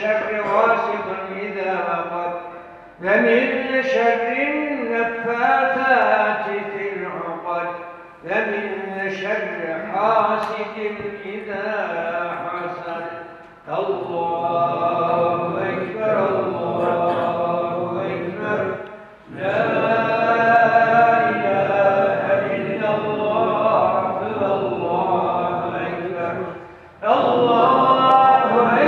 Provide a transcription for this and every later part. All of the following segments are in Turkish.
شر غاسق إذا وقب ومن شر النفاثات في العقد ومن شر حاسد إذا حسد. الله أكبر الله أكبر. لا الله الله أكبر الله أكبر ولله الحمد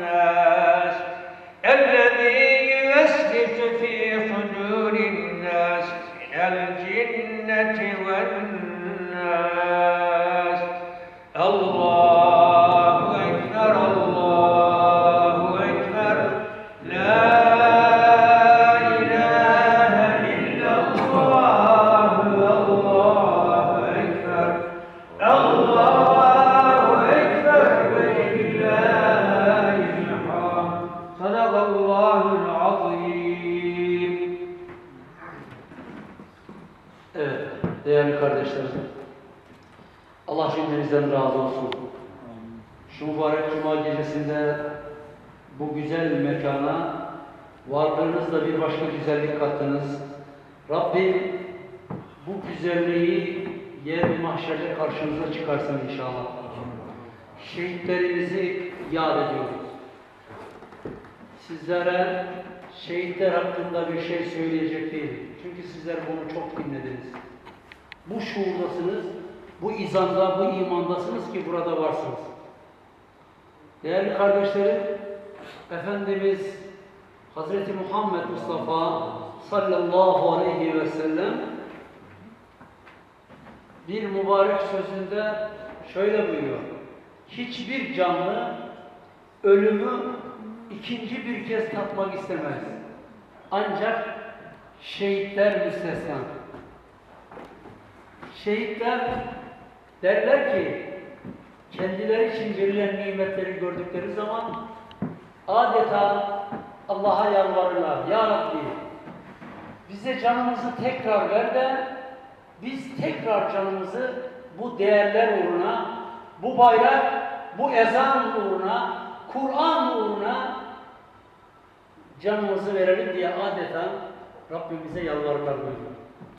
صدق الله العظيم Evet, değerli kardeşlerim. Allah cümlenizden razı olsun. Şu mübarek cuma gecesinde bu güzel mekana varlığınızla bir başka güzellik kattınız. Rabbim bu güzelliği yer mahşerde karşımıza çıkarsın inşallah. Şehitlerimizi yad ediyoruz. Sizlere şehitler hakkında bir şey söyleyecek değilim. Çünkü sizler bunu çok dinlediniz. Bu şuurdasınız, bu izanda, bu imandasınız ki burada varsınız. Değerli kardeşlerim, Efendimiz Hazreti Muhammed Mustafa sallallahu aleyhi ve sellem bir mübarek sözünde şöyle buyuruyor. Hiçbir canlı ölümü ikinci bir kez tatmak istemez. Ancak şehitler müstesna. Şehitler derler ki kendileri için verilen nimetleri gördükleri zaman adeta Allah'a yalvarırlar. Ya Rabbi bize canımızı tekrar ver de biz tekrar canımızı bu değerler uğruna, bu bayrak, bu ezan uğruna, Kur'an uğruna canımızı verelim diye adeta Rabbimize yalvarırlar buyuruyor.